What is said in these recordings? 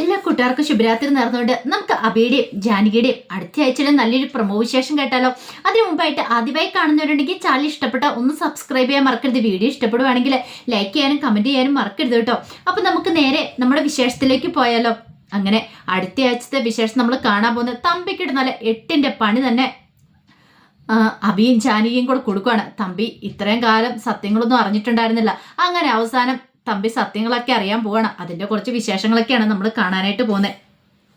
എല്ലാ കൂട്ടുകാർക്കും ശുഭരാത്രി നേർന്നുകൊണ്ട് നമുക്ക് അബിയുടെയും ജാനകിയുടെയും അടുത്ത ആഴ്ചയിലെ നല്ലൊരു പ്രമോ വിശേഷം കേട്ടാലോ. അതിനു മുമ്പായിട്ട് ആദ്യമായി കാണുന്നവരുണ്ടെങ്കിൽ ചാനൽ ഇഷ്ടപ്പെട്ട ഒന്ന് സബ്സ്ക്രൈബ് ചെയ്യാൻ മറക്കരുത്. വീഡിയോ ഇഷ്ടപ്പെടുവാണെങ്കിൽ ലൈക്ക് ചെയ്യാനും കമന്റ് ചെയ്യാനും മറക്കരുത് കേട്ടോ. അപ്പോൾ നമുക്ക് നേരെ നമ്മുടെ വിശേഷത്തിലേക്ക് പോയാലോ. അങ്ങനെ അടുത്ത ആഴ്ചത്തെ വിശേഷം നമ്മൾ കാണാൻ പോകുന്നത് തമ്പിക്കിടുന്നാൽ എട്ടിന്റെ പണി തന്നെ അബിയും ജാനകിയും കൂടെ കൊടുക്കുകയാണ് തമ്പി ഇത്രയും കാലം സത്യങ്ങളൊന്നും അറിഞ്ഞിട്ടുണ്ടായിരുന്നില്ല. അങ്ങനെ അവസാനം തമ്പി സത്യങ്ങളൊക്കെ അറിയാൻ പോവാണ്. അതിന്റെ കുറച്ച് വിശേഷങ്ങളൊക്കെയാണ് നമ്മൾ കാണാനായിട്ട് പോകുന്നത്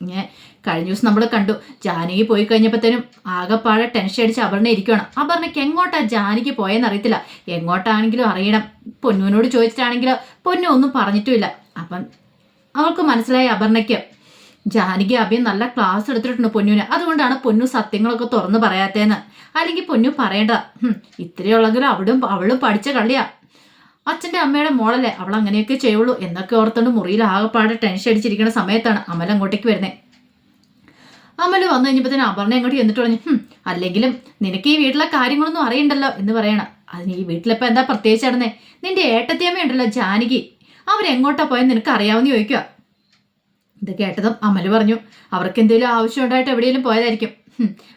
ഇങ്ങനെ കഴിഞ്ഞ ദിവസം നമ്മൾ കണ്ടു. ജാനകി പോയി കഴിഞ്ഞപ്പോഴത്തേനും ആകെപ്പാടെ ടെൻഷൻ അടിച്ച് അപർണ ഇരിക്കുകയാണ് അപർണയ്ക്ക് എങ്ങോട്ടാ ജാനകി പോയെന്ന് അറിയത്തില്ല. എങ്ങോട്ടാണെങ്കിലും അറിയണം. പൊന്നുവിനോട് ചോദിച്ചിട്ടാണെങ്കിലോ? പൊന്നു ഒന്നും പറഞ്ഞിട്ടുമില്ല. അപ്പം അവൾക്ക് മനസ്സിലായി അപർണയ്ക്ക്. ജാനകി അഭിയും നല്ല ക്ലാസ് എടുത്തിട്ടുണ്ട് പൊന്നുവിന്. അതുകൊണ്ടാണ് പൊന്നു സത്യങ്ങളൊക്കെ തുറന്നു പറയാത്തേന്ന്. അല്ലെങ്കിൽ പൊന്നു പറയേണ്ട. ഇത്രയുള്ളെങ്കിലും അവിടും അവളും പഠിച്ച കളിയാ അച്ഛന്റെ അമ്മയുടെ മോളല്ലേ അവൾ അങ്ങനെയൊക്കെ ചെയ്യുള്ളൂ എന്നൊക്കെ ഓർത്തുകൊണ്ട് മുറിയിൽ ആകെപ്പാടെ ടെൻഷൻ അടിച്ചിരിക്കുന്ന സമയത്താണ് അമൽ അങ്ങോട്ടേക്ക് വരുന്നത് അമൽ വന്നു കഴിഞ്ഞപ്പോഴത്തേനും അപർണ അങ്ങോട്ട് എന്നിട്ട് പറഞ്ഞു "ഹും, അല്ലെങ്കിലും നിനക്ക് ഈ വീട്ടിലെ കാര്യങ്ങളൊന്നും അറിയണ്ടല്ലോ എന്ന് പറയണം. അതിന് ഈ വീട്ടിലിപ്പോൾ എന്താ പ്രത്യേകിച്ച് നടന്നേ? നിന്റെ ഏട്ടത്തിയമ്മ ഉണ്ടല്ലോ ജാനകി. അവരെങ്ങോട്ടാ പോയെന്ന് നിനക്ക് അറിയാവുന്ന ചോദിക്കുക. ഇത് കേട്ടതും അമൽ പറഞ്ഞു അവർക്ക് എന്തെങ്കിലും ആവശ്യം ഉണ്ടായിട്ട് എവിടെയെങ്കിലും പോയതായിരിക്കും.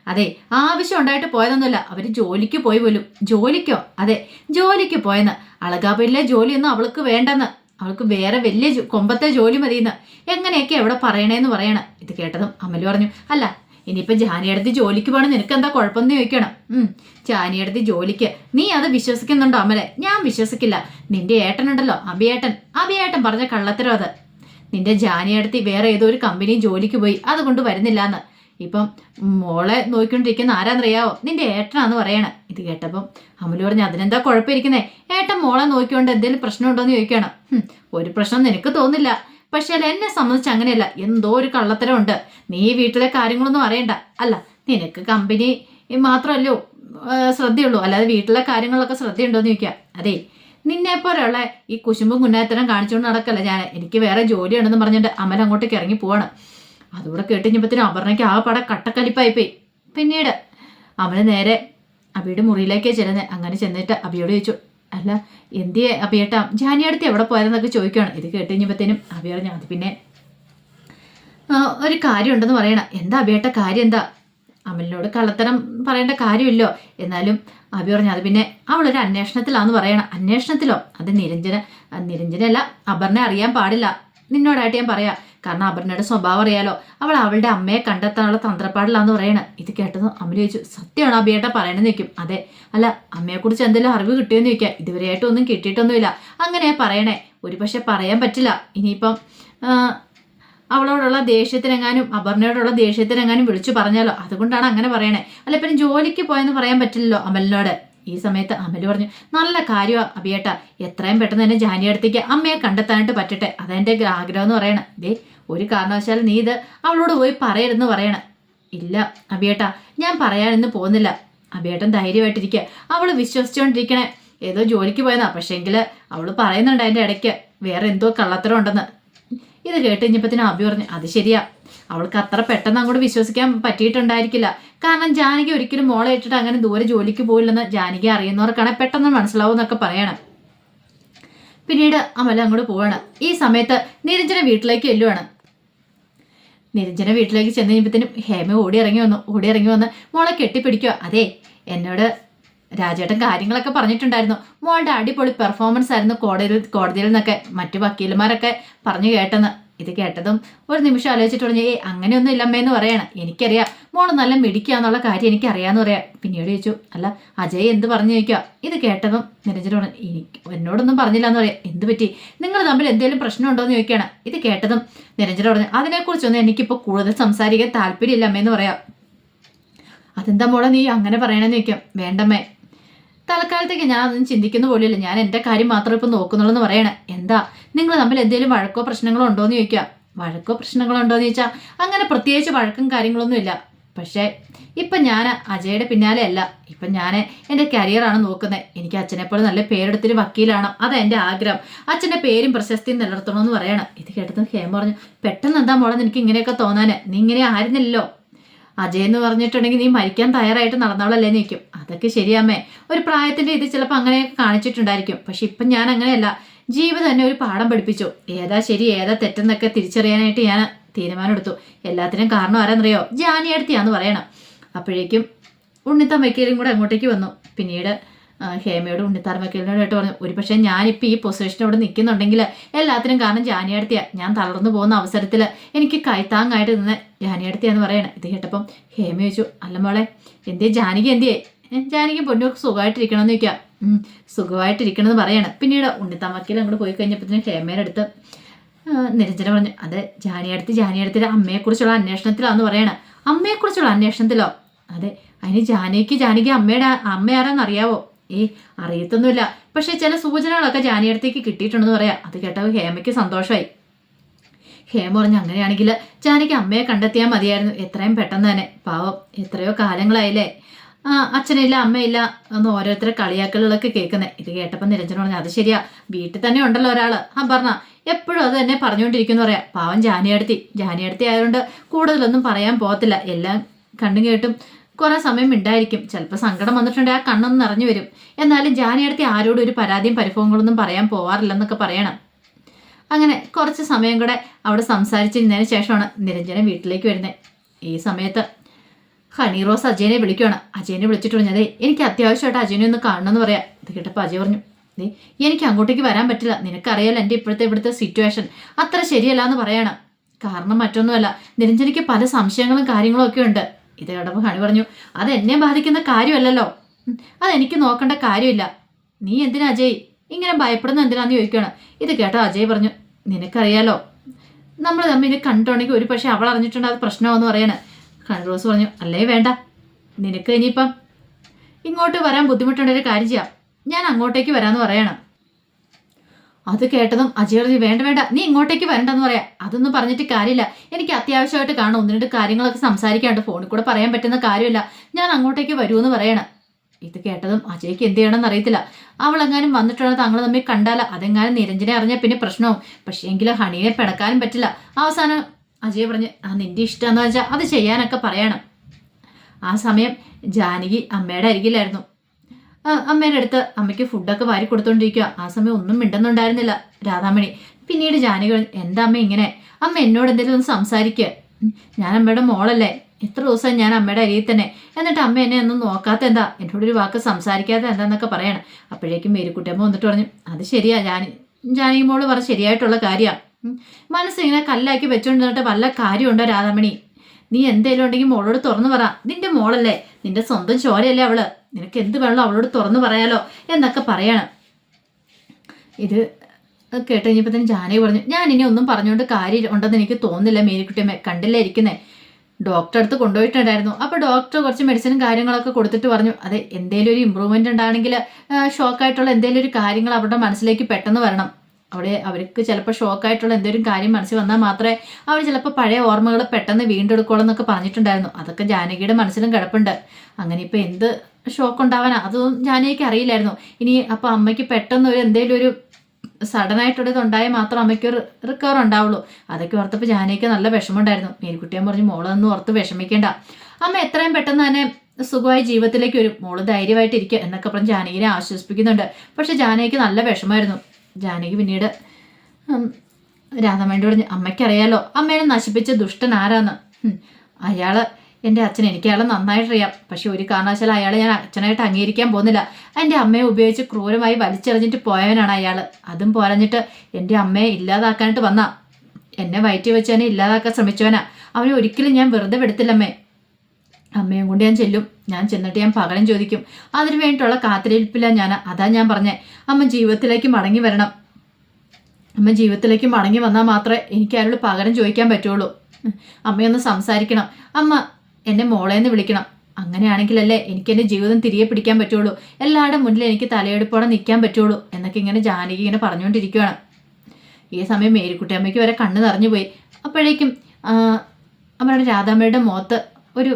അതെ ആവശ്യം ഉണ്ടായിട്ട് പോയതൊന്നുമില്ല. അവർ ജോലിക്ക് പോയി പോലും. ജോലിക്കോ? അതെ ജോലിക്ക് പോയെന്ന്. അളകാപിലെ ജോലിയൊന്നും അവൾക്ക് വേണ്ടെന്ന്. അവൾക്ക് വേറെ വലിയ കൊമ്പത്തെ ജോലി മതിയെന്ന്. എങ്ങനെയൊക്കെ എവിടെ പറയണേന്ന് പറയണം. ഇത് കേട്ടതും അമൽ പറഞ്ഞു അല്ല ഇനിയിപ്പോൾ ജാനിയടുത്ത് ജോലിക്ക് പോകണം നിനക്ക് എന്താ കുഴപ്പമെന്ന് ചോദിക്കണം? ജാനിയടുത്ത് ജോലിക്ക്. നീ അത് വിശ്വസിക്കുന്നുണ്ടോ അമലെ? ഞാൻ വിശ്വസിക്കില്ല. നിന്റെ ഏട്ടനുണ്ടല്ലോ അഭിയേട്ടൻ. അഭിയേട്ടൻ പറഞ്ഞ കള്ളത്തരം അത്. നിന്റെ ജാനിയടുത്ത് വേറെ ഏതോ ഒരു കമ്പനിയും ജോലിക്ക് പോയി. അതുകൊണ്ട് വരുന്നില്ല എന്ന് ഇപ്പം മോളെ നോക്കിക്കൊണ്ടിരിക്കുന്ന ആരാന്നറിയാവോ? നിന്റെ ഏട്ടനാന്ന് പറയണേ. ഇത് കേട്ടപ്പം അമൽ പറഞ്ഞു അതിനെന്താ കുഴപ്പമിരിക്കുന്നേ? ഏട്ടൻ മോളെ നോക്കിക്കൊണ്ട് എന്തെങ്കിലും പ്രശ്നമുണ്ടോന്ന് ചോദിക്കണം "ഹും, ഒരു പ്രശ്നം നിനക്ക് തോന്നില്ല. പക്ഷേ അല്ല എന്നെ സംബന്ധിച്ച് അങ്ങനെയല്ല. എന്തോ ഒരു കള്ളത്തരമുണ്ട്. നീ വീട്ടിലെ കാര്യങ്ങളൊന്നും അറിയണ്ട. അല്ല നിനക്ക് കമ്പനി മാത്രമല്ലോ ശ്രദ്ധയുള്ളൂ. അല്ലാതെ വീട്ടിലെ കാര്യങ്ങളൊക്കെ ശ്രദ്ധയുണ്ടോന്ന് ചോദിക്കുക. അതെ നിന്നെ പോലെയുള്ള ഈ കുശുമ്പും കുന്നാത്തരം കാണിച്ചുകൊണ്ട് നടക്കല്ല ഞാൻ എനിക്ക് വേറെ ജോലിയുണ്ടെന്ന് പറഞ്ഞിട്ട് അമൽ അങ്ങോട്ടേക്ക് ഇറങ്ങി പോവാണ്. അതുകൂടെ കേട്ടുകഴിഞ്ഞപ്പോഴത്തേനും അപർണയ്ക്ക് ആ പട കട്ടക്കലിപ്പായിപ്പോയി. പിന്നീട് അവന് നേരെ അബിയുടെ മുറിയിലേക്കേ ചെല്ലുന്നത് അങ്ങനെ ചെന്നിട്ട് അബിയോട് ചോദിച്ചു അല്ല എന്തിയെ അബിയേട്ടാ? ജാനിയടുത്ത് എവിടെ പോയതെന്നൊക്കെ ചോദിക്കുകയാണ്. ഇത് കേട്ട് കഴിഞ്ഞപ്പോഴത്തേനും അബി പറഞ്ഞു അത് പിന്നെ ഒരു കാര്യമുണ്ടെന്ന് പറയണം. എന്താ അബിയേട്ട കാര്യം? എന്താ? അമലിനോട് കള്ളത്തരം പറയേണ്ട കാര്യമില്ലോ. എന്നാലും അബി പറഞ്ഞു അത് പിന്നെ അവളൊരു അന്വേഷണത്തിലാന്ന് പറയണം. അന്വേഷണത്തിലോ? അത് നിരഞ്ജന നിരഞ്ജനല്ല അപർണ അറിയാൻ പാടില്ല. നിന്നോടായിട്ട് ഞാൻ പറയാം. കാരണം അപർണയുടെ സ്വഭാവം അറിയാലോ. അവൾ അവളുടെ അമ്മയെ കണ്ടെത്താനുള്ള തന്ത്രപ്പാടിലാന്ന് പറയണേ. ഇത് കേട്ടത് അമ്മ ചോദിച്ചു സത്യമാണ് അബിയേട്ട പറയണെന്ന് നിൽക്കും അതെ. അല്ല അമ്മയെക്കുറിച്ച് എന്തെങ്കിലും അറിവ് കിട്ടിയെന്ന് ചോദിക്കാം. ഇതുവരെയായിട്ടും ഒന്നും കിട്ടിയിട്ടൊന്നുമില്ല. അങ്ങനെ പറയണേ. ഒരു പക്ഷെ പറയാൻ പറ്റില്ല. ഇനിയിപ്പം അവളോടുള്ള ദേഷ്യത്തിനെങ്ങാനും അപർണയോടുള്ള ദേഷ്യത്തിനെങ്ങാനും വിളിച്ചു പറഞ്ഞാലോ? അതുകൊണ്ടാണ് അങ്ങനെ പറയണേ. അല്ല പിന്നെ ജോലിക്ക് പോയെന്ന് പറയാൻ പറ്റില്ലല്ലോ അമലിനോട്. ഈ സമയത്ത് അമൽ പറഞ്ഞു നല്ല കാര്യമാ അഭിയേട്ട. എത്രയും പെട്ടെന്ന് തന്നെ ജാനി അടുത്തേക്ക് അമ്മയെ കണ്ടെത്താനായിട്ട് പറ്റട്ടെ. അതെന്റെ ആഗ്രഹം എന്ന് പറയണം. ദേ ഒരു കാരണവശാലും നീ ഇത് അവളോട് പോയി പറയരുതെന്ന് പറയണം. ഇല്ല അബിയേട്ട ഞാൻ പറയാനൊന്നും പോകുന്നില്ല. അഭിയേട്ടൻ ധൈര്യമായിട്ടിരിക്കുക അവൾ വിശ്വസിച്ചുകൊണ്ടിരിക്കണേ ഏതോ ജോലിക്ക് പോയതാ. പക്ഷേങ്കിൽ അവൾ പറയുന്നുണ്ട് അതിന്റെ ഇടയ്ക്ക്. വേറെ എന്തോ കള്ളത്തരം ഉണ്ടെന്ന്. ഇത് കേട്ട് കഴിഞ്ഞപ്പത്തിന് അഭി പറഞ്ഞു അത് ശരിയാ. അവൾക്ക് അത്ര പെട്ടെന്ന് അങ്ങോട്ട് വിശ്വസിക്കാൻ പറ്റിയിട്ടുണ്ടായിരിക്കില്ല. കാരണം ജാനകി ഒരിക്കലും മോളെ ഇട്ടിട്ട് അങ്ങനെ ദൂരെ ജോലിക്ക് പോയില്ലെന്ന് ജാനകി അറിയുന്നവർക്കാണ് പെട്ടെന്ന് മനസ്സിലാവും എന്നൊക്കെ പറയണം. പിന്നീട് അമല അങ്ങോട്ട് പോവാണ്. ഈ സമയത്ത് നിരഞ്ജന വീട്ടിലേക്ക് ചെല്ലുവാണ്. നിരഞ്ജന വീട്ടിലേക്ക് ചെന്ന് കഴിയുമ്പോഴത്തേനും ഹേമ ഓടി ഇറങ്ങി വന്നു. ഓടി ഇറങ്ങി വന്ന് മോളെ കെട്ടിപ്പിടിക്കുക. അതെ എന്നോട് രാജേട്ടൻ കാര്യങ്ങളൊക്കെ പറഞ്ഞിട്ടുണ്ടായിരുന്നു. മോളുടെ അടിപൊളി പെർഫോമൻസ് ആയിരുന്നു കോടതിയിൽ കോടതിയിൽ നിന്നൊക്കെ മറ്റു വക്കീലന്മാരൊക്കെ പറഞ്ഞു കേട്ടെന്ന്. ഇത് കേട്ടതും ഒരു നിമിഷം ആലോചിച്ചിട്ട് പറഞ്ഞു ഏ അങ്ങനെയൊന്നും ഇല്ലമ്മേന്ന് പറയണം. എനിക്കറിയാം. മോൾ നല്ല മിടിക്കാന്നുള്ള കാര്യം എനിക്കറിയാന്ന് പറയാം. പിന്നീട് ചോദിച്ചു അല്ല അജയ് എന്ത് പറഞ്ഞു ചോദിക്കുക ഇത് കേട്ടതും നിരഞ്ജന പറഞ്ഞു എനിക്ക് എന്നോടൊന്നും പറഞ്ഞില്ല എന്ന് പറയാം. എന്ത് പറ്റി? നിങ്ങൾ തമ്മിൽ എന്തെങ്കിലും പ്രശ്നമുണ്ടോ എന്ന് ചോദിക്കുകയാണ്. ഇത് കേട്ടതും നിരഞ്ജന പറഞ്ഞു അതിനെക്കുറിച്ചൊന്നും എനിക്കിപ്പോൾ കൂടുതൽ സംസാരിക്കാൻ താല്പര്യമില്ല അമ്മയെന്ന് പറയാം. അതെന്താ മോളെ നീ അങ്ങനെ പറയണമെന്ന് ചോദിക്കാം? വേണ്ടമ്മേ. തൽക്കാലത്തേക്ക് ഞാൻ അതൊന്നും ചിന്തിക്കുന്ന പോലെയല്ല. ഞാൻ എന്റെ കാര്യം മാത്രം ഇപ്പോൾ നോക്കുന്നുള്ളൂ എന്ന് പറയണേ. എന്താ? നിങ്ങൾ തമ്മിൽ എന്തെങ്കിലും വഴക്കോ പ്രശ്നങ്ങളോ ഉണ്ടോ എന്ന് ചോദിക്കുക. വഴക്കോ പ്രശ്നങ്ങളോ ഉണ്ടോ എന്ന് ചോദിച്ചാൽ അങ്ങനെ പ്രത്യേകിച്ച് വഴക്കും കാര്യങ്ങളൊന്നുമില്ല പക്ഷേ ഇപ്പം ഞാൻ അജയുടെ പിന്നാലെ അല്ല. ഇപ്പം ഞാൻ എന്റെ കരിയറാണ് നോക്കുന്നത് എനിക്ക് അച്ഛനെപ്പോലെ നല്ല പേരെടുത്തൊരു വക്കീലാണ്. അതാ എന്റെ ആഗ്രഹം. അച്ഛന്റെ പേരും പ്രശസ്തിയും നിലനിർത്തണമെന്ന് പറയണം. ഇത് കേട്ടതും ഹേമ പറഞ്ഞു പെട്ടെന്ന് എന്താ മോളെ നിനക്ക് ഇങ്ങനെയൊക്കെ തോന്നാൻ നീ ഇങ്ങനെ ആയിരുന്നില്ലല്ലോ. അജയ് എന്ന് പറഞ്ഞിട്ടുണ്ടെങ്കിൽ നീ മരിക്കാൻ തയ്യാറായിട്ട് നടന്നവളല്ലേ നിൽക്കും അതൊക്കെ ശരിയാമേ ഒരു പ്രായത്തിന്റെ ഇത് ചിലപ്പോൾ അങ്ങനെയൊക്കെ കാണിച്ചിട്ടുണ്ടായിരിക്കും. പക്ഷെ ഇപ്പം ഞാൻ അങ്ങനെയല്ല. ജീവിതം തന്നെ ഒരു പാഠം പഠിപ്പിച്ചു. ഏതാ ശരി ഏതാ തെറ്റെന്നൊക്കെ തിരിച്ചറിയാനായിട്ട് ഞാൻ തീരുമാനമെടുത്തു. എല്ലാത്തിനും കാരണം ആരാന്നറിയോ? ജാനിയടുത്തിയാന്ന് പറയണം. അപ്പോഴേക്കും ഉണ്ണിത്താൻ വക്കീലും കൂടെ അങ്ങോട്ടേക്ക് വന്നു. പിന്നീട് ഹേമയോട് ഉണ്ണിത്താൻ വക്കീലിനോടായിട്ട് പറഞ്ഞു ഒരു പക്ഷേ ഞാനിപ്പോൾ ഈ പൊസിഷനോട് നിൽക്കുന്നുണ്ടെങ്കിൽ എല്ലാത്തിനും കാരണം ജാനിയടുത്തിയാ ഞാൻ തളർന്നു പോകുന്ന അവസരത്തിൽ എനിക്ക് കൈത്താങ്ങായിട്ട് നിന്ന് ജാനിയടുത്തിയാന്ന് പറയണം. ഇത് കേട്ടപ്പം ഹേമ ചോദിച്ചു അല്ല മോളെ എന്തേ ജാനകി എന്തിയേ? ജാനകി പൊന്നൊക്കെ സുഖമായിട്ടിരിക്കണമെന്ന് ചോദിക്കാം ഉം, സുഖമായിട്ടിരിക്കണമെന്ന് പറയണം. പിന്നീട് ഉണ്ണിത്താൻ അങ്ങോട്ട് പോയി കഴിഞ്ഞപ്പോഴത്തേനും ക്ഷേമയുടെ അടുത്ത് നിരഞ്ജന പറഞ്ഞു അത് ജാനിയടുത്ത് ജാനിയടുത്തിന്റെ അമ്മയെക്കുറിച്ചുള്ള അന്വേഷണത്തിലാന്ന് പറയണം. അമ്മയെക്കുറിച്ചുള്ള അന്വേഷണത്തിലോ? അതെ അതിന് ജാനകിക്ക് ജാനകി അമ്മയുടെ അമ്മയാരാന്ന് അറിയാവോ? ഏ അറിയത്തൊന്നുമില്ല. പക്ഷെ ചില സൂചനകളൊക്കെ ജാനിയടുത്തേക്ക് കിട്ടിയിട്ടുണ്ടെന്ന് പറയാം. അത് കേട്ടപ്പോൾ ഹേമയ്ക്ക് സന്തോഷമായി. ഹേമ പറഞ്ഞു അങ്ങനെയാണെങ്കിൽ ജാനകി അമ്മയെ കണ്ടെത്തിയാൽ മതിയായിരുന്നു. എത്രയും പെട്ടെന്ന് തന്നെ. പാവം എത്രയോ കാലങ്ങളായില്ലേ? അച്ഛനില്ല അമ്മയില്ല എന്ന് ഓരോരുത്തരെ കളിയാക്കലുകളൊക്കെ കേൾക്കുന്നത് ഇത് കേട്ടപ്പോൾ നിരഞ്ജന പറഞ്ഞു അത് ശരിയാ വീട്ടിൽ തന്നെ ഉണ്ടല്ലോ ഒരാൾ ആ പറഞ്ഞ എപ്പോഴും അത് തന്നെ പറഞ്ഞുകൊണ്ടിരിക്കുന്നു പറയാം. പാവം ജാനിയടുത്തി. ജാനിയടുത്തി ആയതുകൊണ്ട് കൂടുതലൊന്നും പറയാൻ പോകത്തില്ല. എല്ലാം കണ്ടും കേട്ടും കുറെ സമയം ഉണ്ടായിരിക്കും ചിലപ്പോൾ സങ്കടം വന്നിട്ടുണ്ടെങ്കിൽ ആ കണ്ണൊന്നും നിറഞ്ഞു വരും. എന്നാലും ജാനിയടുത്തി ആരോടും ഒരു പരാതിയും പരിഭവങ്ങളൊന്നും പറയാൻ പോവാറില്ലെന്നൊക്കെ പറയണം. അങ്ങനെ കുറച്ച് സമയം കൂടെ അവിടെ സംസാരിച്ചിരുന്നതിന് ശേഷമാണ് നിരഞ്ജന വീട്ടിലേക്ക് വരുന്നത് ഈ സമയത്ത് ഹണി റോസ് അജയനെ വിളിക്കുകയാണ് അജയനെ വിളിച്ചിട്ട് അതെ എനിക്ക് അത്യാവശ്യമായിട്ട് അജയനെ ഒന്ന് കാണണമെന്ന് പറയാം. ഇത് കേട്ടപ്പോൾ അജയ് പറഞ്ഞു ദേ എനിക്ക് അങ്ങോട്ടേക്ക് വരാൻ പറ്റില്ല. നിനക്കറിയാലോ എന്റെ ഇപ്പോഴത്തെ ഇവിടുത്തെ സിറ്റുവേഷൻ അത്ര ശരിയല്ല എന്ന് പറയണം. കാരണം മറ്റൊന്നുമല്ല നിരഞ്ജനിക്ക് പല സംശയങ്ങളും കാര്യങ്ങളും ഒക്കെ ഉണ്ട്. ഇത് കേട്ടപ്പോൾ ഹണി പറഞ്ഞു അത് എന്നെ ബാധിക്കുന്ന കാര്യമല്ലല്ലോ. അതെനിക്ക് നോക്കേണ്ട കാര്യമില്ല. നീ എന്തിനാ അജയ്? ഇങ്ങനെ ഭയപ്പെടുന്ന എന്തിനാന്ന് ചോദിക്കുകയാണ് ഇത് കേട്ടോ അജയ് പറഞ്ഞു നിനക്കറിയാലോ നമ്മൾ തമ്മിൽ കണ്ടോണെങ്കിൽ ഒരു പക്ഷേ അവൾ അറിഞ്ഞിട്ടുണ്ട് അത് പ്രശ്നമാണെന്ന് പറയാണ്. റോസ് പറഞ്ഞു അല്ലേ വേണ്ട. നിനക്ക് ഇനിയിപ്പം ഇങ്ങോട്ട് വരാൻ ബുദ്ധിമുട്ടുണ്ടൊരു കാര്യം ചെയ്യാം. ഞാൻ അങ്ങോട്ടേക്ക് വരാമെന്ന് പറയണം. അത് കേട്ടതും അജയ് പറഞ്ഞു വേണ്ട വേണ്ട. നീ ഇങ്ങോട്ടേക്ക് വരണ്ടെന്ന് പറയാം. അതൊന്നും പറഞ്ഞിട്ട് കാര്യമില്ല. എനിക്ക് അത്യാവശ്യമായിട്ട് കാണണം. ഒന്ന് രണ്ട് കാര്യങ്ങളൊക്കെ സംസാരിക്കാണ്ട് ഫോണിൽ കൂടെ പറയാൻ പറ്റുന്ന കാര്യമില്ല. ഞാൻ അങ്ങോട്ടേക്ക് വരുമെന്ന് പറയണം. ഇത് കേട്ടതും അജയ്ക്ക് എന്ത് ചെയ്യണമെന്ന് അറിയത്തില്ല. അവളെങ്ങാനും വന്നിട്ടുള്ള തങ്ങൾ തമ്മിൽ കണ്ടാല. അതെങ്ങാനും നിരഞ്ജനെ അറിഞ്ഞാൽ പിന്നെ പ്രശ്നവും. പക്ഷേ എങ്കിലും ഹണിയെ പിടക്കാനും പറ്റില്ല. അവസാനം അജയ് പറഞ്ഞ് ആ നിന്റെ ഇഷ്ടമെന്ന് വെച്ചാൽ അത് ചെയ്യാനൊക്കെ പറയണം. ആ സമയം ജാനകി അമ്മയുടെ അരികിലായിരുന്നു. അമ്മയുടെ അടുത്ത് അമ്മയ്ക്ക് ഫുഡൊക്കെ വാരി കൊടുത്തോണ്ടിരിക്കുക ആ സമയം ഒന്നും മിണ്ടുന്നുണ്ടായിരുന്നില്ല. രാധാമണി പിന്നീട് ജാനകി എന്താ അമ്മ ഇങ്ങനെ? അമ്മ എന്നോട് എന്തെങ്കിലും ഒന്ന് സംസാരിക്കുക ഞാൻ അമ്മയുടെ മോളല്ലേ. എത്ര ദിവസം ഞാൻ അമ്മയുടെ അരിയിൽ തന്നെ. എന്നിട്ട് അമ്മ എന്നെ ഒന്നും നോക്കാത്ത എന്താ? എന്നോടൊരു വാക്ക് സംസാരിക്കാത്ത എന്താന്നൊക്കെ പറയണം. അപ്പോഴേക്കും മേരിക്കുട്ടിയമ്മ വന്നിട്ട് പറഞ്ഞു അത് ശരിയാ ജാനി ജാനകി മോൾ പറഞ്ഞ ശരിയായിട്ടുള്ള കാര്യമാണ് മനസ്സിങ്ങനെ കല്ലാക്കി വെച്ചോണ്ട് നിന്നിട്ട് വല്ല കാര്യമുണ്ടോ രാധാമണി? നീ എന്തേലും ഉണ്ടെങ്കിൽ മോളോട് തുറന്നു പറ. നിന്റെ മോളല്ലേ? നിന്റെ സ്വന്തം ചോരയല്ലേ അവൾ? നിനക്ക് എന്ത് വേണോ അവളോട് തുറന്നു പറയാലോ എന്നൊക്കെ പറയണം. ഇത് കേട്ട് കഴിഞ്ഞപ്പോൾ തന്നെ ജാനകി പറഞ്ഞു ഞാൻ ഇനി ഒന്നും പറഞ്ഞുകൊണ്ട് കാര്യം ഉണ്ടെന്ന് എനിക്ക് തോന്നുന്നില്ല മേരിക്കുട്ടിയമ്മ. കണ്ടില്ല ഇരിക്കുന്നേ? ഡോക്ടറെ അടുത്ത് കൊണ്ടുപോയിട്ടുണ്ടായിരുന്നു. അപ്പോൾ ഡോക്ടർ കുറച്ച് മെഡിസിനും കാര്യങ്ങളൊക്കെ കൊടുത്തിട്ട് പറഞ്ഞു അതെ എന്തേലും ഒരു ഇമ്പ്രൂവ്മെന്റ് ഉണ്ടാണെങ്കിൽ ഷോക്കായിട്ടുള്ള എന്തെങ്കിലും ഒരു കാര്യങ്ങൾ അവരുടെ മനസ്സിലേക്ക് പെട്ടെന്ന് വരണം. അവിടെ അവർക്ക് ചിലപ്പോൾ ഷോക്കായിട്ടുള്ള എന്തെങ്കിലും കാര്യം മനസ്സിൽ വന്നാൽ മാത്രമേ അവർ ചിലപ്പോൾ പഴയ ഓർമ്മകൾ പെട്ടെന്ന് വീണ്ടെടുക്കുള്ളൂ എന്നൊക്കെ പറഞ്ഞിട്ടുണ്ടായിരുന്നു. അതൊക്കെ ജാനകിയുടെ മനസ്സിലും കിടപ്പുണ്ട്. അങ്ങനെ ഇപ്പോൾ എന്ത് ഷോക്ക് ഉണ്ടാവാനാ അതൊന്നും ജാനകിക്ക് അറിയില്ലായിരുന്നു. ഇനി അപ്പോൾ അമ്മയ്ക്ക് പെട്ടെന്ന് ഒരു എന്തെങ്കിലും ഒരു സഡനായിട്ടുള്ളത് ഉണ്ടായാൽ മാത്രം അമ്മയ്ക്ക് ഒരു റിക്കവർ ഉണ്ടാവുള്ളൂ. അതൊക്കെ ഓർത്തപ്പോൾ ജാനകിക്ക് നല്ല വിഷമമുണ്ടായിരുന്നു. മേരിക്കുട്ടിയാൻ പറഞ്ഞു മോളൊന്നും ഓർത്ത് വിഷമിക്കേണ്ട. അമ്മ എത്രയും പെട്ടെന്ന് തന്നെ സുഖമായ ജീവിതത്തിലേക്ക് വരും. മോൾ ധൈര്യമായിട്ടിരിക്കുക എന്നൊക്കെ പറഞ്ഞ് ജാനകിനെ ആശ്വസിപ്പിക്കുന്നുണ്ട്. പക്ഷെ ജാനകിക്ക് നല്ല വിഷമമായിരുന്നു. ജാനകി പിന്നീട് രാധാമേണ്ടി പറഞ്ഞു അമ്മയ്ക്കറിയാലോ അമ്മേനെ നശിപ്പിച്ച ദുഷ്ടൻ ആരാന്ന്? അയാൾ എന്റെ അച്ഛൻ എനിക്ക് അയാളെ നന്നായിട്ടറിയാം. പക്ഷെ ഒരു കാരണവശാലും അയാളെ ഞാൻ അച്ഛനായിട്ട് അംഗീകരിക്കാൻ പോകുന്നില്ല. എന്റെ അമ്മയെ ഉപയോഗിച്ച് ക്രൂരമായി വലിച്ചെറിഞ്ഞിട്ട് പോയവനാണ് അയാൾ അതും പോരഞ്ഞിട്ട് എന്റെ അമ്മയെ ഇല്ലാതാക്കാനായിട്ട് വന്ന. എന്നെ വയറ്റി വെച്ച് തന്നെ ഇല്ലാതാക്കാൻ ശ്രമിച്ചവനാ. അവനെ ഒരിക്കലും ഞാൻ വെറുതെ വിടത്തില്ലമ്മേ. അമ്മയും കൊണ്ട് ഞാൻ ചെല്ലും. ഞാൻ ചെന്നിട്ട് ഞാൻ പകരം ചോദിക്കും അതിനു വേണ്ടിയിട്ടുള്ള കാത്തിരിപ്പില്ല ഞാൻ അതാ ഞാൻ പറഞ്ഞേ. അമ്മ ജീവിതത്തിലേക്ക് മടങ്ങി വരണം. അമ്മ ജീവിതത്തിലേക്ക് മടങ്ങി വന്നാൽ മാത്രമേ എനിക്ക് അയാളോട് പകരം ചോദിക്കാൻ പറ്റുള്ളൂ. അമ്മയൊന്ന് സംസാരിക്കണം. അമ്മ എന്നെ മോളേന്ന് വിളിക്കണം. അങ്ങനെയാണെങ്കിലല്ലേ എനിക്ക് എന്റെ ജീവിതം തിരികെ പിടിക്കാൻ പറ്റുള്ളൂ. എല്ലാവരുടെ മുന്നിൽ എനിക്ക് തലയെടുപ്പോടെ നിൽക്കാൻ പറ്റുള്ളൂ. എന്നൊക്കെ ഇങ്ങനെ ജാനകി ഇങ്ങനെ പറഞ്ഞുകൊണ്ടിരിക്കുകയാണ് ഈ സമയം മേരിക്കുട്ടി അമ്മയ്ക്ക് വരെ കണ്ണ് നിറഞ്ഞു പോയി അപ്പോഴേക്കും അമ്മയുടെ രാധാമ്മയുടെ മുഖത്ത് ഒരു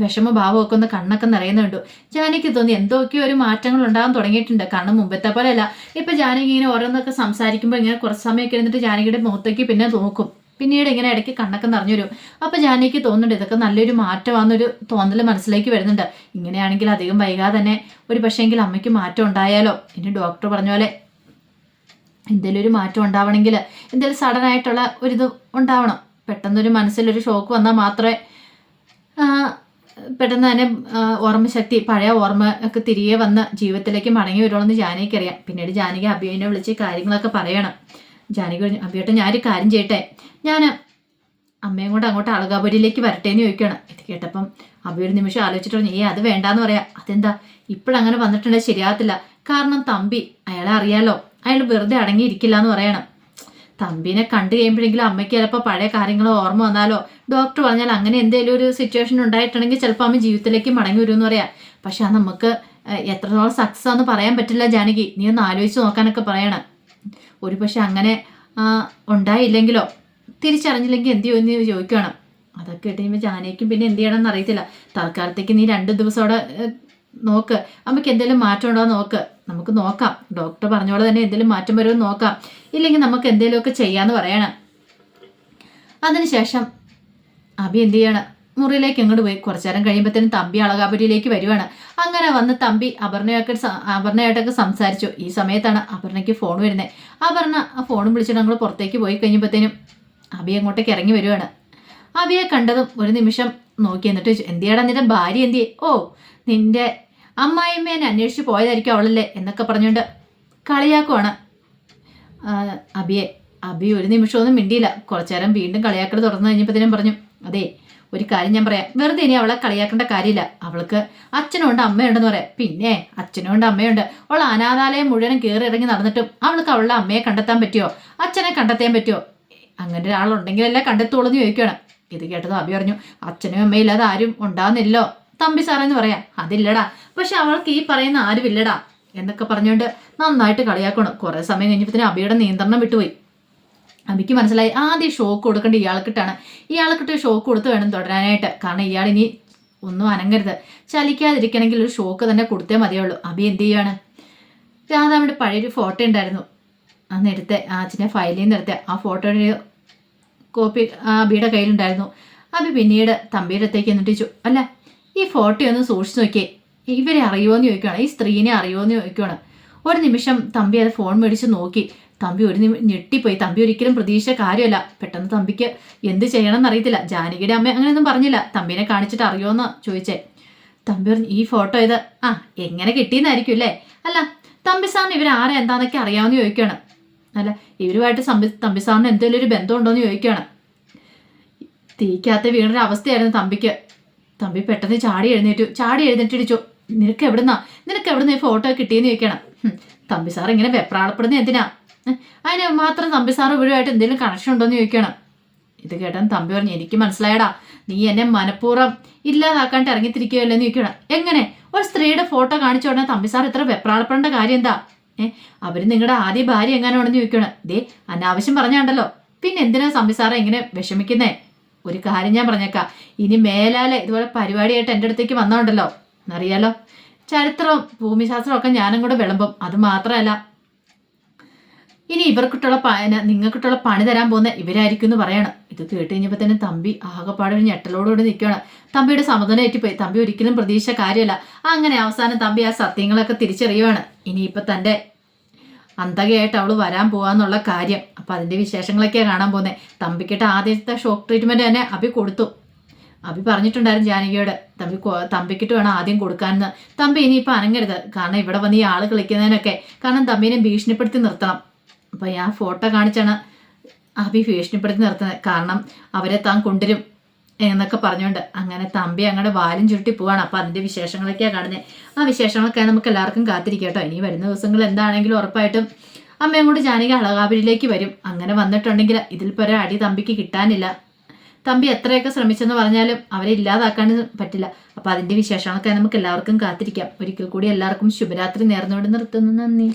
വിഷമ ഭാവമൊക്കെ ഒന്ന് കണ്ണൊക്കെ നിറയുന്നുണ്ട്. ജാനകി തോന്നി എന്തൊക്കെയോ ഒരു മാറ്റങ്ങൾ ഉണ്ടാകാൻ തുടങ്ങിയിട്ടുണ്ട്. കാരണം മുമ്പത്തെ പോലെയല്ല. ഇപ്പൊ ജാനകി ഇങ്ങനെ ഓരോന്നൊക്കെ സംസാരിക്കുമ്പോൾ ഇങ്ങനെ കുറച്ച് സമയമൊക്കെ ഇരുന്നിട്ട് ജാനകിയുടെ മുഖത്തേക്ക് പിന്നെ നോക്കും. പിന്നീട് ഇങ്ങനെ ഇടയ്ക്ക് കണ്ണൊക്കെ നിറഞ്ഞു വരും അപ്പൊ ജാനകിക്ക് തോന്നുന്നുണ്ട് ഇതൊക്കെ നല്ലൊരു മാറ്റമാണെന്നൊരു തോന്നൽ മനസ്സിലേക്ക് വരുന്നുണ്ട്. ഇങ്ങനെയാണെങ്കിൽ അധികം വൈകാതെ തന്നെ ഒരു പക്ഷേങ്കിൽ അമ്മയ്ക്ക് മാറ്റം ഉണ്ടായാലോ? ഇനി ഡോക്ടർ പറഞ്ഞ പോലെ എന്തെങ്കിലും ഒരു മാറ്റം ഉണ്ടാവണമെങ്കിൽ എന്തെങ്കിലും സഡൻ ആയിട്ടുള്ള ഒരിത് ഉണ്ടാവണം. പെട്ടെന്നൊരു മനസ്സിലൊരു ഷോക്ക് വന്നാൽ മാത്രമേ പെട്ടെന്ന് തന്നെ ഓർമ്മശക്തി പഴയ ഓർമ്മ ഒക്കെ തിരികെ വന്ന് ജീവിതത്തിലേക്ക് മടങ്ങി വരുമെന്ന് ജാനകിക്കറിയാം പിന്നീട് ജാനകി അഭിയനെ വിളിച്ച് കാര്യങ്ങളൊക്കെ പറയണം. ജാനകി പറഞ്ഞു അഭിയേട്ടൻ ഞാനൊരു കാര്യം ചെയ്യട്ടെ? ഞാൻ അമ്മയും കൊണ്ട് അങ്ങോട്ട് അളകാപുരിയിലേക്ക് വരട്ടെ എന്ന് ചോദിക്കണം ഇത് കേട്ടപ്പം അഭി ഒരു നിമിഷം ആലോചിച്ചിട്ട് പറഞ്ഞു ഏ അത് വേണ്ടാന്ന് പറയാം. അതെന്താ? ഇപ്പോഴങ്ങനെ വന്നിട്ടുണ്ടെങ്കിൽ ശരിയാകത്തില്ല. കാരണം തമ്പി അയാളെ അറിയാലോ. അയാൾ വെറുതെ അടങ്ങിയിരിക്കില്ല എന്ന് പറയണം. തമ്പിനെ കണ്ടു കഴിയുമ്പോഴെങ്കിലും അമ്മയ്ക്ക് ചിലപ്പോൾ പഴയ കാര്യങ്ങൾ ഓർമ്മ വന്നാലോ? ഡോക്ടർ പറഞ്ഞാൽ അങ്ങനെ എന്തെങ്കിലും ഒരു സിറ്റുവേഷൻ ഉണ്ടായിട്ടുണ്ടെങ്കിൽ ചിലപ്പോൾ അമ്മ ജീവിതത്തിലേക്ക് മടങ്ങി വരുമെന്ന് പറയാം. പക്ഷെ അത് നമുക്ക് എത്രത്തോളം സക്സസ് ആണെന്ന് പറയാൻ പറ്റില്ല ജാനകി. നീ ഒന്ന് ആലോചിച്ച് നോക്കാനൊക്കെ പറയണം. ഒരു പക്ഷെ അങ്ങനെ ഉണ്ടായില്ലെങ്കിലോ? തിരിച്ചറിഞ്ഞില്ലെങ്കിൽ എന്ത് ചെയ്യുമെന്ന് ചോദിക്കണം. അതൊക്കെ ഇട്ട് കഴിയുമ്പോൾ ജാനകിക്കും പിന്നെ എന്ത് ചെയ്യണമെന്ന് അറിയത്തില്ല. തൽക്കാലത്തേക്ക് നീ രണ്ട് ദിവസം അവിടെ നോക്ക്. നമുക്ക് എന്തെങ്കിലും മാറ്റം ഉണ്ടോ നോക്ക്. നമുക്ക് നോക്കാം. ഡോക്ടർ പറഞ്ഞോളെ തന്നെ എന്തെങ്കിലും മാറ്റം വരുമോ നോക്കാം. ഇല്ലെങ്കിൽ നമുക്ക് എന്തെങ്കിലുമൊക്കെ ചെയ്യാന്ന് പറയണം. അതിനുശേഷം അബി എന്ത് ചെയ്യണം? മുറിയിലേക്ക് അങ്ങോട്ട് പോയി? കുറച്ചു നേരം കഴിയുമ്പോഴത്തേനും തമ്പി അളകാപുരിയിലേക്ക് വരുവാണ്. അങ്ങനെ വന്ന് തമ്പി അപർണയൊക്കെ അപർണയായിട്ടൊക്കെ സംസാരിച്ചു. ഈ സമയത്താണ് അപർണയ്ക്ക് ഫോൺ വരുന്നത് അപർണ ആ ഫോണും വിളിച്ചിട്ട് ഞങ്ങൾ പുറത്തേക്ക് പോയി കഴിയുമ്പോഴത്തേനും അബി അങ്ങോട്ടേക്ക് ഇറങ്ങി വരുവാണ്. അബിയെ കണ്ടതും ഒരു നിമിഷം നോക്കി. എന്നിട്ട് എന്തിയാടാ നിന്റെ ഭാര്യ എന്തിയെ ഓ നിന്റെ അമ്മായിമ്മേനെ അന്വേഷിച്ച് പോയതായിരിക്കും അവളല്ലേ എന്നൊക്കെ പറഞ്ഞുകൊണ്ട് കളിയാക്കുവാണ്. അബിയെ അബി ഒരു നിമിഷമൊന്നും മിണ്ടിയില്ല. കുറച്ചു നേരം വീണ്ടും കളിയാക്കൽ തുറന്നു കഴിഞ്ഞപ്പോഴത്തേനും പറഞ്ഞു അതെ ഒരു കാര്യം ഞാൻ പറയാം. വെറുതെ ഇനി അവളെ കളിയാക്കേണ്ട കാര്യമില്ല. അവൾക്ക് അച്ഛനുണ്ട് അമ്മയുണ്ടെന്ന് പറയാം. പിന്നെ അച്ഛനുണ്ട് അമ്മയുണ്ട്. അവൾ അനാഥാലയം മുഴുവനും കയറി ഇറങ്ങി നടന്നിട്ടും അവൾക്ക് അവളുടെ അമ്മയെ കണ്ടെത്താൻ പറ്റുമോ അച്ഛനെ കണ്ടെത്താൻ പറ്റുമോ അങ്ങനെ ഒരാളുണ്ടെങ്കിലല്ലേ കണ്ടെത്തുള്ളൂ എന്ന് ചോദിക്കുകയാണ് ഇത് കേട്ടത് അബി പറഞ്ഞു അച്ഛനും അമ്മയും ഇല്ലാതെ ആരും ഉണ്ടാകുന്നില്ലോ തമ്പി സാറെന്ന് പറയാം അതില്ലടാ. പക്ഷെ അവൾക്ക് ഈ പറയുന്ന ആരുമില്ലടാ എന്നൊക്കെ പറഞ്ഞുകൊണ്ട് നന്നായിട്ട് കളിയാക്കണം. കുറേ സമയം കഴിഞ്ഞപ്പോഴത്തേനും അബിയുടെ നിയന്ത്രണം വിട്ടുപോയി. അബിക്ക് മനസ്സിലായി ആദ്യം ഷോക്ക് കൊടുക്കേണ്ട ഇയാൾക്കിട്ടാണ്. ഇയാൾക്കിട്ട് ഷോക്ക് കൊടുത്ത് വേണം തുടരാനായിട്ട് കാരണം ഇയാൾ ഇനി ഒന്നും അനങ്ങരുത്. ചലിക്കാതിരിക്കണമെങ്കിൽ ഒരു ഷോക്ക് തന്നെ കൊടുത്തേ മതിയുള്ളൂ. അബി എന്ത് ചെയ്യുകയാണ് രാധാമിയുടെ പഴയൊരു ഫോട്ടോ ഉണ്ടായിരുന്നു. അന്ന് എടുത്ത് അച്ഛനെ ഫയലിൽ നിന്ന് എടുത്ത് ആ ഫോട്ടോയുടെ കോപ്പി അബിയുടെ കയ്യിലുണ്ടായിരുന്നു. അബി പിന്നീട് തമ്പിയുടെ അടുത്തേക്ക് എന്നിട്ട് അല്ല ഈ ഫോട്ടോ ഒന്ന് സൂക്ഷിച്ചു നോക്കിയേ. ഇവരെ അറിയുമോയെന്ന് ചോദിക്കുകയാണ് ഈ സ്ത്രീനെ അറിയുമോയെന്ന് ചോദിക്കുകയാണ് ഒരു നിമിഷം തമ്പി അത് ഫോൺ മേടിച്ച് നോക്കി. തമ്പി ഒരു നിമി ഞെട്ടിപ്പോയി. തമ്പി ഒരിക്കലും പ്രതീക്ഷ കാര്യമല്ല. പെട്ടെന്ന് തമ്പിക്ക് എന്ത് ചെയ്യണം എന്നറിയത്തില്ല ജാനകിയുടെ അമ്മ അങ്ങനെയൊന്നും പറഞ്ഞില്ല. തമ്പിനെ കാണിച്ചിട്ട് അറിയുമോന്ന് ചോദിച്ചേ. തമ്പി പറഞ്ഞു ഈ ഫോട്ടോ ഇത്? ആ എങ്ങനെ കിട്ടിയെന്നായിരിക്കും അല്ലേ? അല്ല തമ്പി സാറിന് ഇവർ ആരെ എന്താന്നൊക്കെ അറിയാമെന്ന് ചോദിക്കുകയാണ് അല്ല ഇവരുമായിട്ട് തമ്പി തമ്പി സാറിന് എന്തെങ്കിലും ഒരു ബന്ധമുണ്ടോ എന്ന് ചോദിക്കുകയാണ് തീക്കകത്ത് വീണൊരു അവസ്ഥയായിരുന്നു തമ്പിക്ക്. തമ്പി പെട്ടെന്ന് ചാടി എഴുന്നേറ്റു. ചാടി എഴുന്നേറ്റിടിച്ചു നിനക്ക് എവിടുന്നാ? നിനക്ക് എവിടുന്ന് ഈ ഫോട്ടോ കിട്ടിയെന്ന് ചോദിക്കണം. തമ്പി സാർ ഇങ്ങനെ വെപ്രാളപ്പെടുന്നത് എന്തിനാ? അതിന് മാത്രം തമ്പി സാർ ഇവരുമായിട്ട് എന്തെങ്കിലും കണക്ഷൻ ഉണ്ടോ എന്ന് ചോദിക്കണം. ഇത് കേട്ടാൻ തമ്പി പറഞ്ഞു എനിക്ക് മനസ്സിലായടാ നീ എന്നെ മനഃപൂർവം ഇല്ലാതാക്കാണ്ട് ഇറങ്ങിത്തിരിക്കുകയല്ലോ എന്ന് ചോദിക്കണം. എങ്ങനെ? ഒരു സ്ത്രീയുടെ ഫോട്ടോ കാണിച്ചു ഉടനെ തമ്പി സാർ ഇത്ര വെപ്രാളപ്പെടേണ്ട കാര്യം എന്താ? ഏ അവർ നിങ്ങളുടെ ആദ്യ ഭാര്യ എങ്ങനെയാണെന്ന് ചോദിക്കണം. ദേ അനാവശ്യം പറഞ്ഞാണ്ടല്ലോ. പിന്നെ എന്തിനാ തമ്പി സാറെ ഇങ്ങനെ വിഷമിക്കുന്നേ? ഒരു കാര്യം ഞാൻ പറഞ്ഞേക്കാം. ഇനി മേലാലെ ഇതുപോലെ പരിപാടിയായിട്ട് എന്റെ അടുത്തേക്ക് വന്നോണ്ടല്ലോ. എന്നറിയാലോ ചരിത്രവും ഭൂമിശാസ്ത്രവും ഒക്കെ ഞാനും കൂടെ വിളമ്പും. അത് മാത്രമല്ല ഇനി ഇവർക്കിട്ടുള്ള നിങ്ങൾക്കിട്ടുള്ള പണി തരാൻ പോകുന്ന ഇവരായിരിക്കും എന്ന് പറയണം. ഇത് കേട്ട് കഴിഞ്ഞപ്പോൾ തന്നെ തമ്പി ആകെപ്പാടെ ഒരു ഞെട്ടലോടുകൂടി നിൽക്കുകയാണ്. തമ്പിയുടെ സമതനം ഏറ്റിപ്പോയി. തമ്പി ഒരിക്കലും പ്രതീക്ഷ കാര്യമല്ല. അങ്ങനെ അവസാനം തമ്പി ആ സത്യങ്ങളൊക്കെ തിരിച്ചറിയുവാണ്. ഇനിയിപ്പോൾ തന്റെ അന്തകയായിട്ട് അവൾ വരാൻ പോവാന്നുള്ള കാര്യം. അപ്പം അതിന്റെ വിശേഷങ്ങളൊക്കെയാണ് കാണാൻ പോകുന്നത് തമ്പിക്കിട്ട് ആദ്യത്തെ ഷോക്ക് ട്രീറ്റ്മെന്റ് തന്നെ അഭി കൊടുത്തു. അഭി പറഞ്ഞിട്ടുണ്ടായിരുന്നു ജാനകിയോട് തമ്പി തമ്പിക്കിട്ട് വേണം ആദ്യം കൊടുക്കാനെന്ന്. തമ്പി ഇനിയിപ്പോൾ അനങ്ങരുത്. കാരണം ഇവിടെ വന്ന് ഈ ആൾ കളിക്കുന്നതിനൊക്കെ കാരണം തമ്പിനെ ഭീഷണിപ്പെടുത്തി നിർത്തണം. അപ്പം ഞാൻ ഫോട്ടോ കാണിച്ചാണ് അഭി ഭീഷണിപ്പെടുത്തി നിർത്തുന്നത്. കാരണം അവരെ താൻ കൊണ്ടുവരും. എന്നൊക്കെ പറഞ്ഞുകൊണ്ട് അങ്ങനെ തമ്പി അങ്ങോട്ട് വാലും ചുരുട്ടി പോവാണ്. അപ്പൊ അതിന്റെ വിശേഷങ്ങളൊക്കെയാണ് കാണുന്നത് ആ വിശേഷങ്ങളൊക്കെ നമുക്ക് എല്ലാവർക്കും കാത്തിരിക്കട്ടോ ഇനി വരുന്ന ദിവസങ്ങൾ എന്താണെങ്കിലും ഉറപ്പായിട്ടും അമ്മയും കൂടി ജാനകി അളകാപുരിയിലേക്ക് വരും. അങ്ങനെ വന്നിട്ടുണ്ടെങ്കിൽ ഇതിൽ പോലെ അടി തമ്പിക്ക് കിട്ടാനില്ല. തമ്പി എത്രയൊക്കെ ശ്രമിച്ചെന്ന് പറഞ്ഞാലും അവരെ ഇല്ലാതാക്കാൻ പറ്റില്ല. അപ്പൊ അതിന്റെ വിശേഷങ്ങളൊക്കെ നമുക്ക് എല്ലാവർക്കും കാത്തിരിക്കാം. ഒരിക്കൽ കൂടി എല്ലാവർക്കും ശുഭരാത്രി നേർന്നുകൊണ്ട് നിർത്തുന്നു. നന്ദി.